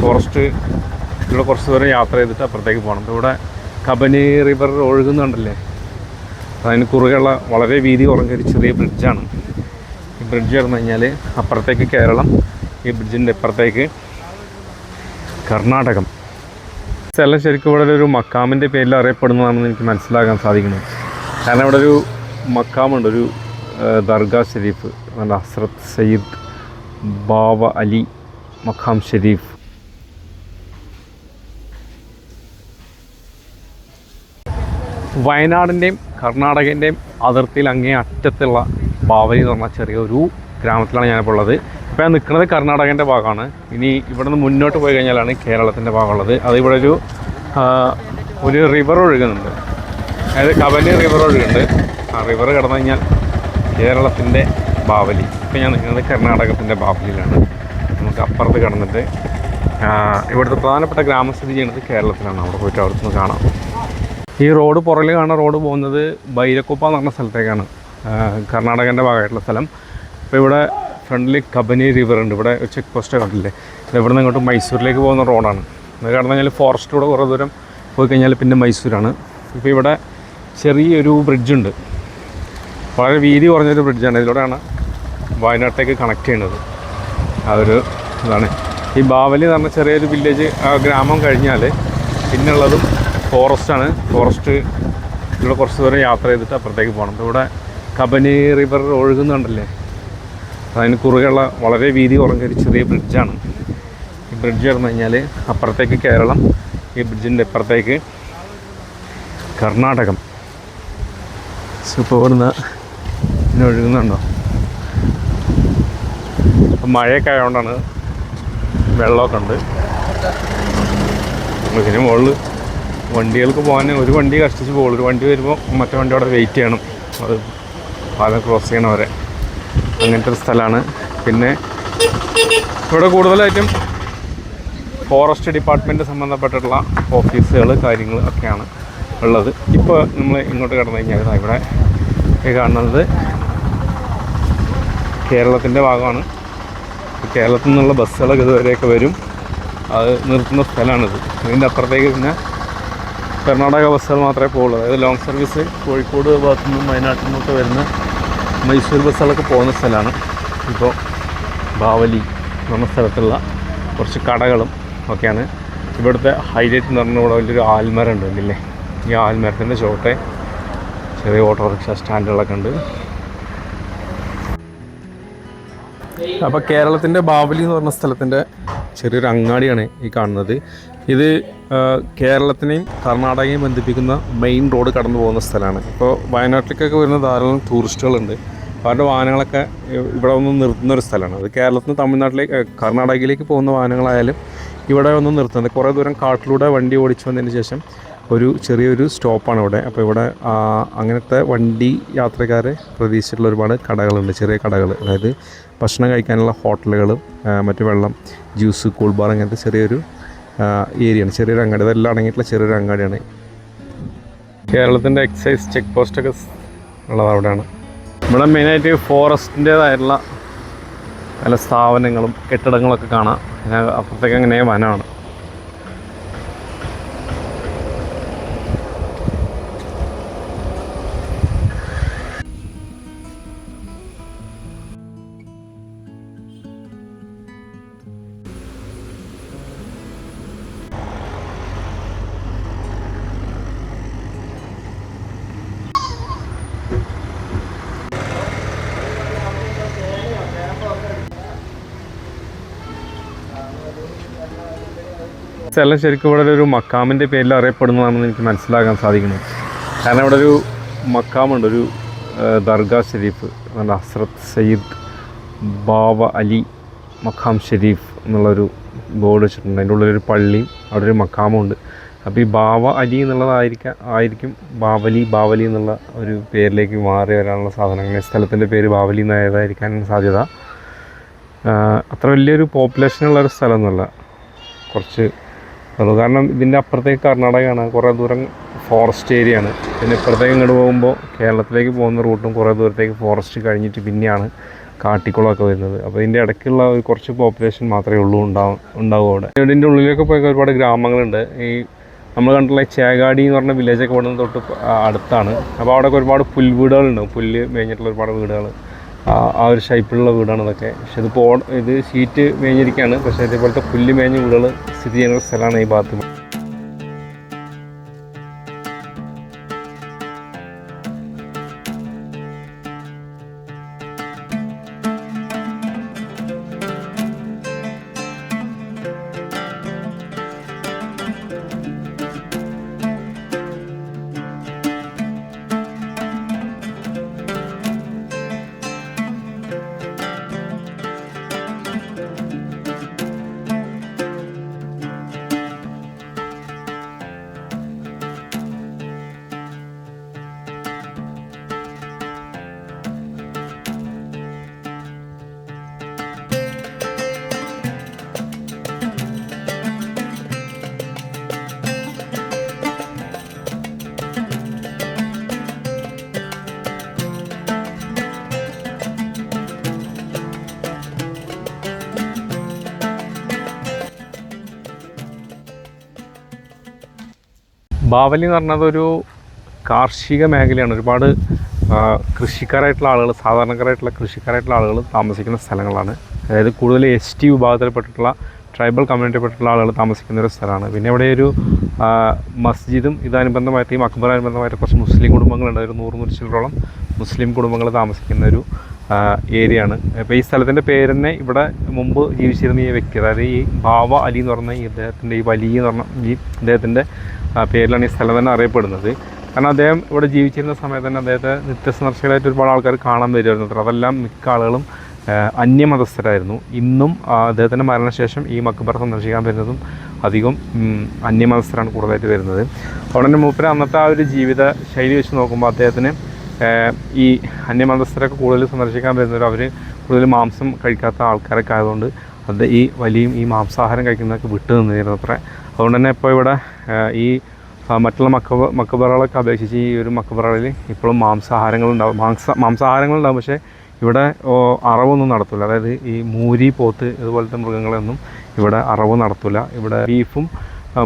Forest ഇവിടെ കുറച്ച് ദൂരം യാത്ര ചെയ്തിട്ട് അപ്പുറത്തേക്ക് പോകണം. ഇവിടെ കബനി റിവർ ഒഴുകുന്നുണ്ടല്ലേ? അതിന് കുറുകെയുള്ള വളരെ വീതി കുറഞ്ഞ ഒരു ചെറിയ ബ്രിഡ്ജാണ് ഈ ബ്രിഡ്ജ് കടന്നു കഴിഞ്ഞാൽ അപ്പുറത്തേക്ക് കേരളം ഈ ബ്രിഡ്ജിന്റെ ഇപ്പുറത്തേക്ക് കർണാടകം. സ്ഥലം ശരിക്കും ഇവിടെ ഒരു മക്കാമിന്റെ പേരിൽ അറിയപ്പെടുന്നതാണെന്ന് എനിക്ക് മനസ്സിലാക്കാൻ സാധിക്കുന്നത് കാരണം ഇവിടെ ഒരു മക്കാമുണ്ട് ഒരു ദർഗാ ഷെരീഫ് നല്ല ഹസ്രത്ത് സയ്യിദ് ബാവ അലി മഖാം ഷെരീഫ് വയനാടിന്റെയും കർണാടകന്റെയും അതിർത്തിയിൽ അങ്ങേ അറ്റത്തുള്ള ബാവലി എന്ന് പറഞ്ഞ ചെറിയൊരു ഗ്രാമത്തിലാണ് ഞാനിപ്പോൾ ഉള്ളത്. ഇപ്പോൾ ഞാൻ നിൽക്കുന്നത് കർണാടകന്റെ ഭാഗമാണ്. ഇനി ഇവിടെ നിന്ന് മുന്നോട്ട് പോയി കഴിഞ്ഞാലാണ് കേരളത്തിന്റെ ഭാഗമുള്ളത്. അത് ഇവിടെ ഒരു ഒരു റിവർ ഒഴുകുന്നുണ്ട്. അതായത് കബലി റിവർ ഒഴുകുന്നുണ്ട്. ആ റിവർ കടന്നു കഴിഞ്ഞാൽ കേരളത്തിന്റെ ബാവലി. ഇപ്പോൾ ഞാൻ നിൽക്കുന്നത് കർണാടകത്തിന്റെ ബാവലിയിലാണ്. നമുക്ക് അപ്പുറത്ത് കടന്നിട്ട് ഇവിടുത്തെ പ്രധാനപ്പെട്ട ഗ്രാമസ്ഥിതി ചെയ്യുന്നത് കേരളത്തിലാണ്. അവിടെ പോയിട്ട് അവിടുത്തെ കാണാം. ഈ റോഡ് പുറകിൽ കാണുന്ന റോഡ് പോകുന്നത് ബൈരക്കുപ്പ എന്ന് പറഞ്ഞ സ്ഥലത്തേക്കാണ്. കർണാടകന്റെ ഭാഗമായിട്ടുള്ള സ്ഥലം. അപ്പോൾ ഇവിടെ ഫ്രണ്ടിൽ കബനി റിവർ ഉണ്ട്. ഇവിടെ ചെക്ക് പോസ്റ്റ് കണ്ടില്ലേ ഇവിടെ നിന്ന് ഇങ്ങോട്ട് മൈസൂരിലേക്ക് പോകുന്ന റോഡാണ് അത് കടന്നു കഴിഞ്ഞാൽ ഫോറസ്റ്റിലൂടെ കുറേ ദൂരം പോയി കഴിഞ്ഞാൽ പിന്നെ മൈസൂരാണ്. ഇപ്പോൾ ഇവിടെ ചെറിയൊരു ബ്രിഡ്ജുണ്ട് വളരെ വീതി കുറഞ്ഞൊരു ബ്രിഡ്ജാണ് ഇതിലൂടെയാണ് വയനാട്ടിലേക്ക് കണക്ട് ചെയ്യുന്നത്. ആ ഒരു ഇതാണ്. ഈ ബാവലി എന്ന് പറഞ്ഞ ചെറിയൊരു വില്ലേജ് ഗ്രാമം കഴിഞ്ഞാൽ പിന്നുള്ളതും ഫോറസ്റ്റാണ് ഫോറസ്റ്റ് ഇവിടെ കുറച്ച് ദൂരം യാത്ര ചെയ്തിട്ട് അപ്പുറത്തേക്ക് പോകണം. ഇവിടെ കബനി റിവർ ഒഴുകുന്നുണ്ടല്ലേ? അതിന് കുറുകെയുള്ള വളരെ വീതി കുറഞ്ഞ ഒരു ചെറിയ ബ്രിഡ്ജാണ് ഈ ബ്രിഡ്ജ് കടന്നു കഴിഞ്ഞാൽ അപ്പുറത്തേക്ക് കേരളം ഈ ബ്രിഡ്ജിന്റെ അപ്പുറത്തേക്ക് കർണാടകം. സൂപ്പർ ഇവിടുന്ന് ഒഴുകുന്നുണ്ടോ? അപ്പം മഴയൊക്കെ ആയതുകൊണ്ടാണ് വെള്ളമൊക്കെ ഉണ്ട്. ഇതിന് മുകളിൽ വണ്ടികൾക്ക് പോകാൻ ഒരു വണ്ടി കഷ്ടിച്ച് പോകുള്ളൂ. ഒരു വണ്ടി വരുമ്പോൾ മറ്റേ വണ്ടി അവിടെ വെയിറ്റ് ചെയ്യണം. അത് പാലം ക്രോസ് ചെയ്യണം വരെ അങ്ങനത്തെ ഒരു സ്ഥലമാണ് പിന്നെ ഇവിടെ കൂടുതലായിട്ടും ഫോറസ്റ്റ് ഡിപ്പാർട്ട്മെന്റ് സംബന്ധപ്പെട്ടിട്ടുള്ള ഓഫീസുകൾ കാര്യങ്ങൾ ഒക്കെയാണ് ഉള്ളത്. ഇപ്പോൾ നമ്മൾ ഇങ്ങോട്ട് കടന്നു കഴിഞ്ഞാൽ ഇവിടെ കാണുന്നത് കേരളത്തിന്റെ ഭാഗമാണ്. കേരളത്തിൽ നിന്നുള്ള ബസ്സുകളൊക്കെ ഇതുവരെയൊക്കെ വരും. അത് നിർത്തുന്ന സ്ഥലമാണിത് ഇതിന്റെ അപ്പുറത്തേക്ക് പിന്നെ കർണാടക ബസ്സുകൾ മാത്രമേ പോകുള്ളൂ അതായത് ലോങ് സർവീസ് കോഴിക്കോട് ഭാഗത്തു നിന്നും വയനാട്ടിൽ നിന്നൊക്കെ വരുന്ന മൈസൂർ ബസ്സുകളൊക്കെ പോകുന്ന സ്ഥലമാണ്. ഇപ്പോൾ ബാവലി എന്ന് സ്ഥലത്തുള്ള കുറച്ച് കടകളും ഒക്കെയാണ്. ഇവിടുത്തെ ഹൈലൈറ്റ് എന്ന് പറഞ്ഞാൽ ഇവിടെ വലിയൊരു ആൽമരം ഉണ്ട് ഇല്ലേ ഈ ആൽമരത്തിന്റെ ചോട്ടെ ചെറിയ ഓട്ടോറിക്ഷ സ്റ്റാൻഡുകളൊക്കെ ഉണ്ട്. അപ്പോൾ കേരളത്തിന്റെ ബാബലി എന്ന് പറഞ്ഞ സ്ഥലത്തിന്റെ ചെറിയൊരു അങ്ങാടിയാണ് ഈ കാണുന്നത്. ഇത് കേരളത്തിനെയും കർണാടകയും ബന്ധിപ്പിക്കുന്ന മെയിൻ റോഡ് കടന്നു പോകുന്ന സ്ഥലമാണ്. ഇപ്പോൾ വയനാട്ടിലേക്കൊക്കെ വരുന്ന ധാരാളം ടൂറിസ്റ്റുകളുണ്ട് അവരുടെ വാഹനങ്ങളൊക്കെ ഇവിടെ ഒന്ന് നിർത്തുന്ന ഒരു സ്ഥലമാണ്. അത് കേരളത്തിൽ നിന്ന് തമിഴ്നാട്ടിലേക്ക് കർണാടകയിലേക്ക് പോകുന്ന വാഹനങ്ങളായാലും ഇവിടെ ഒന്ന് നിർത്തുന്നത്. കുറേ ദൂരം കാട്ടിലൂടെ വണ്ടി ഓടിച്ചു വന്നതിന് ശേഷം ഒരു ചെറിയൊരു സ്റ്റോപ്പാണ് ഇവിടെ. അപ്പോൾ ഇവിടെ അങ്ങനത്തെ വണ്ടി യാത്രക്കാരെ പ്രതീക്ഷിച്ചിട്ടുള്ള ഒരുപാട് കടകളുണ്ട് ചെറിയ കടകൾ അതായത് ഭക്ഷണം കഴിക്കാനുള്ള ഹോട്ടലുകൾ മറ്റു വെള്ളം ജ്യൂസ് കൂൾ ബാർ അങ്ങനത്തെ ചെറിയൊരു ഏരിയയാണ്. ചെറിയൊരു അങ്ങാടി. ഇതെല്ലാം അടങ്ങിയിട്ടുള്ള ചെറിയൊരു അങ്ങാടിയാണ്. കേരളത്തിന്റെ എക്സൈസ് ചെക്ക് പോസ്റ്റൊക്കെ ഉള്ളത് അവിടെയാണ്. ഇവിടെ മെയിനായിട്ട് ഫോറസ്റ്റിന്റേതായിട്ടുള്ള പല സ്ഥാപനങ്ങളും കെട്ടിടങ്ങളൊക്കെ കാണാം. അപ്പുറത്തേക്ക് അങ്ങനെ വനമാണ്. സ്ഥലം ശരിക്കും ഇവിടെ ഒരു മക്കാമിന്റെ പേരിൽ അറിയപ്പെടുന്നതാണെന്ന് എനിക്ക് മനസ്സിലാക്കാൻ സാധിക്കുന്നു. കാരണം ഇവിടെ ഒരു മക്കാമുണ്ട് ഒരു ദർഗാ ഷെരീഫ് നല്ല ഹസ്രത്ത് സയ്യിദ് ബാബ അലി മഖാം ഷെരീഫ് എന്നുള്ളൊരു ബോർഡ് വെച്ചിട്ടുണ്ട്. അതിന്റെ ഉള്ളിലൊരു പള്ളിയും അവിടെ ഒരു മക്കാമും ഉണ്ട് അപ്പോൾ ഈ ബാവ അലി എന്നുള്ളതായിരിക്കാം ആയിരിക്കും ബാവലി ബാവലി എന്നുള്ള ഒരു പേരിലേക്ക് മാറി വരാനുള്ള സാധനങ്ങൾ. സ്ഥലത്തിന്റെ പേര് ബാവലി എന്നായതായിരിക്കാൻ സാധ്യത. അത്ര വലിയൊരു പോപ്പുലേഷനുള്ള ഒരു സ്ഥലമൊന്നുമല്ല. കുറച്ച് ഉള്ളൂ കാരണം ഇതിന്റെ അപ്പുറത്തേക്ക് കർണാടകയാണ് കുറേ ദൂരം ഫോറസ്റ്റ് ഏരിയ ആണ്. പിന്നെ ഇപ്പുറത്തേക്ക് ഇങ്ങോട്ട് പോകുമ്പോൾ കേരളത്തിലേക്ക് പോകുന്ന റൂട്ടും കുറേ ദൂരത്തേക്ക് ഫോറസ്റ്റ് കഴിഞ്ഞിട്ട് പിന്നെയാണ് കാട്ടിക്കുളമൊക്കെ വരുന്നത്. അപ്പോൾ ഇതിന്റെ ഇടയ്ക്കുള്ള ഒരു കുറച്ച് പോപ്പുലേഷൻ മാത്രമേ ഉള്ളൂ ഉണ്ടാവും ഉണ്ടാവും അവിടെ. ഇതിന്റെ ഉള്ളിലൊക്കെ പോയി ഒരുപാട് ഗ്രാമങ്ങളുണ്ട്. ഈ നമ്മൾ കണ്ടിട്ടുള്ള ചേകാടി എന്ന് പറഞ്ഞ വില്ലേജൊക്കെ ഇവിടുന്ന് തൊട്ട് അടുത്താണ്. അപ്പോൾ അവിടെയൊക്കെ ഒരുപാട് പുൽവീടുകളുണ്ട്. പുല്ല് മേഞ്ഞിട്ടുള്ള ഒരുപാട് വീടുകൾ ആ ഒരു ഷൈപ്പിലുള്ള വീടാണ് ഇതൊക്കെ. പക്ഷെ ഇതിപ്പോൾ ഇത് ഷീറ്റ് മേഞ്ഞിരിക്കുകയാണ് പക്ഷേ ഇതേപോലത്തെ പുല്ല് മേഞ്ഞ വീടുകൾ സ്ഥിതി ചെയ്യുന്ന സ്ഥലമാണ് ഈ ഭാഗത്ത്. ബാവലി എന്ന് പറഞ്ഞത് ഒരു കാർഷിക മേഖലയാണ്. ഒരുപാട് കൃഷിക്കാരായിട്ടുള്ള ആളുകൾ സാധാരണക്കാരായിട്ടുള്ള കൃഷിക്കാരായിട്ടുള്ള ആളുകൾ താമസിക്കുന്ന സ്ഥലങ്ങളാണ്. അതായത് കൂടുതൽ എസ് ടി വിഭാഗത്തിൽപ്പെട്ടിട്ടുള്ള ട്രൈബൽ കമ്മ്യൂണിറ്റിയിൽപ്പെട്ടിട്ടുള്ള ആളുകൾ താമസിക്കുന്ന ഒരു സ്ഥലമാണ്. പിന്നെ ഇവിടെ ഒരു മസ്ജിദും ഇതനുബന്ധമായിട്ട് ഈ മക്ബർ അനുബന്ധമായിട്ട് കുറച്ച് മുസ്ലിം കുടുംബങ്ങളുണ്ട്. ഒരു നൂറ് നൂറ് ചില്ലറോളം മുസ്ലിം കുടുംബങ്ങൾ താമസിക്കുന്ന ഒരു ഏരിയയാണ്. അപ്പോൾ ഈ സ്ഥലത്തിന്റെ പേര് തന്നെ ഇവിടെ മുമ്പ് ജീവിച്ചിരുന്ന ഈ വ്യക്തി അതായത് ഈ ബാവ അലി എന്ന് പറഞ്ഞ ഈ അദ്ദേഹത്തിന്റെ ഈ വലിയ എന്ന് പറഞ്ഞ ഈ ഇദ്ദേഹത്തിന്റെ ആ, പേരിലാണ് ഈ സ്ഥലം തന്നെ അറിയപ്പെടുന്നത്. കാരണം അദ്ദേഹം ഇവിടെ ജീവിച്ചിരുന്ന സമയത്ത് തന്നെ അദ്ദേഹത്തെ നിത്യസന്ദർശകരായിട്ട് ഒരുപാട് ആൾക്കാർ കാണാൻ വരുമായിരുന്നു. അത്ര അതെല്ലാം മിക്ക ആളുകളും അന്യമതസ്ഥരായിരുന്നു. ഇന്നും അദ്ദേഹത്തിന്റെ മരണശേഷം ഈ മക്ബറ സന്ദർശിക്കാൻ വരുന്നതും അധികം അന്യമതസ്ഥരാണ് കൂടുതലായിട്ട് വരുന്നത്. അതുകൊണ്ട് തന്നെ മൂപ്പര് അന്നത്തെ ആ ഒരു ജീവിത ശൈലി വെച്ച് നോക്കുമ്പോൾ അദ്ദേഹത്തിന് ഈ അന്യമതസ്ഥരൊക്കെ കൂടുതൽ സന്ദർശിക്കാൻ വരുന്നവർ അവർ കൂടുതൽ മാംസം കഴിക്കാത്ത ആൾക്കാരൊക്കെ ആയതുകൊണ്ട് അത് ഈ വലിയും ഈ മാംസാഹാരം കഴിക്കുന്നതൊക്കെ വിട്ടു നിന്നിരുന്നു അത്ര അതുകൊണ്ട് തന്നെ ഇപ്പോൾ ഇവിടെ ഈ മറ്റുള്ള മക്കബ മക്കബറകളൊക്കെ അപേക്ഷിച്ച് ഈ ഒരു മക്കബറകളിൽ ഇപ്പോഴും മാംസാഹാരങ്ങളുണ്ടാവും. മാംസ മാംസാഹാരങ്ങളുണ്ടാവും പക്ഷേ ഇവിടെ അറവൊന്നും നടത്തില്ല. അതായത് ഈ മൂരി പോത്ത് ഇതുപോലത്തെ മൃഗങ്ങളൊന്നും ഇവിടെ അറവ് നടത്തില്ല. ഇവിടെ ബീഫും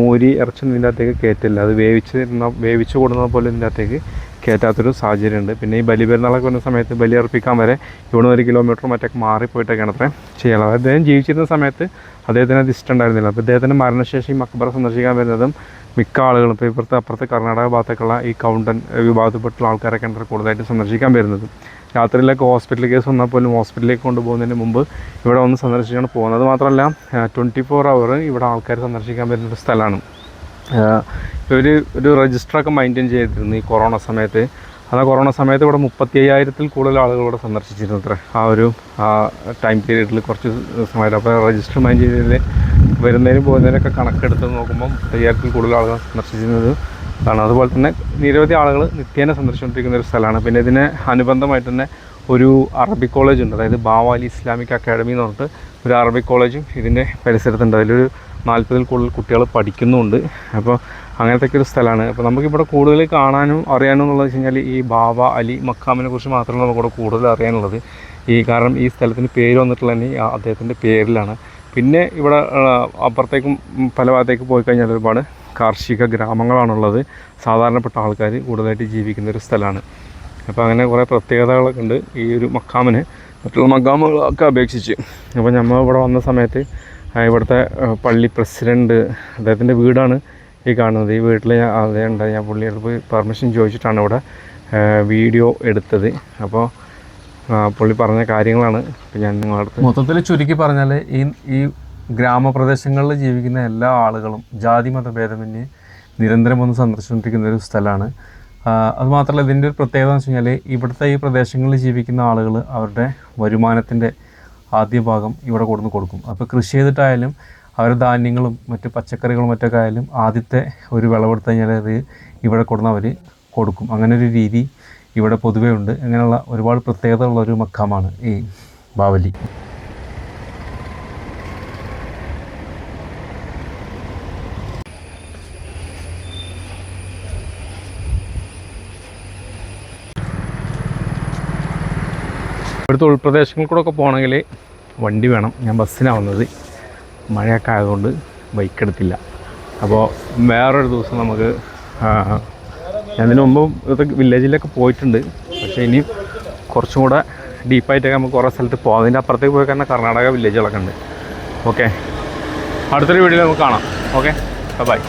മൂരി ഇറച്ചൊന്നും ഇതിന്റെ അകത്തേക്ക് കയറ്റില്ല. അത് വേവിച്ച് വേവിച്ച് കൊടുക്കുന്ന പോലെ ഇതിന്റെ അകത്തേക്ക് കയറ്റാത്തൊരു സാഹചര്യമുണ്ട്. പിന്നെ ഈ ബലിപെരുന്നാളൊക്കെ വരുന്ന സമയത്ത് ബലി അർപ്പിക്കാൻ വരെ ഇവിടെ ഒരു കിലോമീറ്റർ മറ്റൊക്കെ മാറിപ്പോയിട്ടൊക്കെയാണ് അത്രയും ചെയ്യാനുള്ളത് അദ്ദേഹം ജീവിച്ചിരുന്ന സമയത്ത് അദ്ദേഹത്തിന് അത് ഇഷ്ടമുണ്ടായിരുന്നില്ല. അപ്പോൾ ഇദ്ദേഹത്തിന്റെ മരണശേഷം ഈ മക്ബറ സന്ദർശിക്കാൻ വരുന്നതും മിക്ക ആളുകളും ഇപ്പോൾ ഇപ്പുറത്തെ അപ്പുറത്തെ കർണാടക ഭാഗത്തേക്കുള്ള ഈ കൗണ്ടൻ വിഭാഗത്തിൽപ്പെട്ടുള്ള ആൾക്കാരൊക്കെ ആണ് കൂടുതലായിട്ട് സന്ദർശിക്കാൻ വരുന്നത്. രാത്രിയിലൊക്കെ ഹോസ്പിറ്റൽ കേസ് വന്നാൽ പോലും ഹോസ്പിറ്റലിലേക്ക് കൊണ്ടുപോകുന്നതിന് മുമ്പ് ഇവിടെ ഒന്ന് സന്ദർശിച്ചാണ് പോകുന്നത് മാത്രമല്ല ട്വന്റി ഫോർ അവർ ഇവിടെ ആൾക്കാർ സന്ദർശിക്കാൻ വരുന്ന ഒരു സ്ഥലമാണ്. ഒരു ഒരു രജിസ്റ്ററൊക്കെ മെയിന്റെയിൻ ചെയ്തിരുന്നു ഈ കൊറോണ സമയത്ത്. അത് കൊറോണ സമയത്ത് ഇവിടെ മുപ്പത്തി അയ്യായിരത്തിൽ കൂടുതൽ ആളുകൾ ഇവിടെ സന്ദർശിച്ചിരുന്നു അത്ര ആ ഒരു ടൈം പീരീഡിൽ കുറച്ച് സമയത്ത്. അപ്പോൾ രജിസ്റ്റർ മെയിന്റെയിൻ ചെയ്തതിൽ വരുന്നതിനും പോകുന്നതിനൊക്കെ കണക്കെടുത്ത് നോക്കുമ്പോൾ മുപ്പത്തയ്യായിരത്തിൽ കൂടുതൽ ആളുകൾ സന്ദർശിച്ചിരുന്നത് ആണ് അതുപോലെ തന്നെ നിരവധി ആളുകൾ നിത്യേന സന്ദർശിച്ചുകൊണ്ടിരിക്കുന്ന ഒരു സ്ഥലമാണ്. പിന്നെ ഇതിന് അനുബന്ധമായിട്ട് തന്നെ ഒരു അറബിക് കോളേജ് ഉണ്ട്. അതായത് ബാവാലി ഇസ്ലാമിക് അക്കാഡമി എന്ന് പറഞ്ഞിട്ട് ഒരു അറബിക് കോളേജും ഇതിന്റെ പരിസരത്തുണ്ട്. അതിലൊരു നാൽപ്പതിൽ കൂടുതൽ കുട്ടികൾ പഠിക്കുന്നുമുണ്ട് അപ്പോൾ അങ്ങനത്തെ ഒരു സ്ഥലമാണ്. അപ്പോൾ നമുക്കിവിടെ കൂടുതൽ കാണാനും അറിയാനും എന്നുള്ളത് വെച്ച് കഴിഞ്ഞാൽ ഈ ബാബ അലി മക്കാമിനെ കുറിച്ച് മാത്രമാണ് നമുക്കിവിടെ കൂടുതൽ അറിയാനുള്ളത്. ഈ കാരണം ഈ സ്ഥലത്തിന് പേര് വന്നിട്ടുള്ള തന്നെ അദ്ദേഹത്തിന്റെ പേരിലാണ്. പിന്നെ ഇവിടെ അപ്പുറത്തേക്കും പല ഭാഗത്തേക്ക് പോയി കഴിഞ്ഞാൽ ഒരുപാട് കാർഷിക ഗ്രാമങ്ങളാണുള്ളത്. സാധാരണപ്പെട്ട ആൾക്കാർ കൂടുതലായിട്ട് ജീവിക്കുന്ന ഒരു സ്ഥലമാണ്. അപ്പോൾ അങ്ങനെ കുറേ പ്രത്യേകതകളൊക്കെ ഉണ്ട് ഈ ഒരു മക്കാമിന്. മറ്റുള്ള മക്കാമുകളൊക്കെ അപേക്ഷിച്ച്. അപ്പോൾ നമ്മൾ ഇവിടെ വന്ന സമയത്ത് ഇവിടുത്തെ പള്ളി പ്രസിഡന്റ് അദ്ദേഹത്തിന്റെ വീടാണ് ഈ കാണുന്നത്. ഈ വീട്ടിൽ ഞാൻ അതേ ഉണ്ട്. ഞാൻ പുള്ളിയുടെ പോയി പെർമിഷൻ ചോദിച്ചിട്ടാണ് ഇവിടെ വീഡിയോ എടുത്തത്. അപ്പോൾ പുള്ളി പറഞ്ഞ കാര്യങ്ങളാണ് ഇപ്പം ഞാൻ നിങ്ങളടുത്ത് മൊത്തത്തിൽ ചുരുക്കി പറഞ്ഞാൽ ഈ ഈ ഗ്രാമപ്രദേശങ്ങളിൽ ജീവിക്കുന്ന എല്ലാ ആളുകളും ജാതി മതഭേദമന്യേ നിരന്തരം ഒന്ന് സന്ദർശിച്ചുകൊണ്ടിരിക്കുന്ന ഒരു സ്ഥലമാണ്. അതുമാത്രമല്ല ഇതിന്റെ ഒരു പ്രത്യേകത എന്ന് വെച്ച് കഴിഞ്ഞാൽ ഇവിടുത്തെ ഈ പ്രദേശങ്ങളിൽ ജീവിക്കുന്ന ആളുകൾ അവരുടെ വരുമാനത്തിന്റെ ആദ്യ ഭാഗം ഇവിടെ കൊടുന്ന് കൊടുക്കും. അപ്പോൾ കൃഷി ചെയ്തിട്ടായാലും അവർ ധാന്യങ്ങളും മറ്റ് പച്ചക്കറികളും മറ്റൊക്കെ ആയാലും ആദ്യത്തെ ഒരു വിളവെടുത്ത് കഴിഞ്ഞാൽ അത് ഇവിടെ കൊടുന്ന് അവർ കൊടുക്കും. അങ്ങനെ ഒരു രീതി ഇവിടെ പൊതുവേ ഉണ്ട്. അങ്ങനെയുള്ള ഒരുപാട് പ്രത്യേകതയുള്ള ഒരു മക്കാമാണ് ഈ ബാവലി. ഇവിടുത്തെ ഉൾപ്രദേശങ്ങളിൽ കൂടെ ഒക്കെ പോകണമെങ്കിൽ വണ്ടി വേണം. ഞാൻ ബസ്സിനാണ് വന്നത് മഴയൊക്കെ ആയതുകൊണ്ട് ബൈക്ക് എടുത്തില്ല. അപ്പോൾ വേറൊരു ദിവസം നമുക്ക് ഞാൻ ഇതിനു മുമ്പ് വില്ലേജിലൊക്കെ പോയിട്ടുണ്ട്. പക്ഷേ ഇനി കുറച്ചും കൂടെ ഡീപ്പായിട്ടൊക്കെ നമുക്ക് കുറേ സ്ഥലത്ത് പോകാം. അതിന്റെ അപ്പുറത്തേക്ക് പോയി കഴിഞ്ഞാൽ കർണാടക വില്ലേജുകളൊക്കെ ഉണ്ട്. ഓക്കെ അടുത്തൊരു വീഡിയോയിൽ നമുക്ക് കാണാം. Okay bye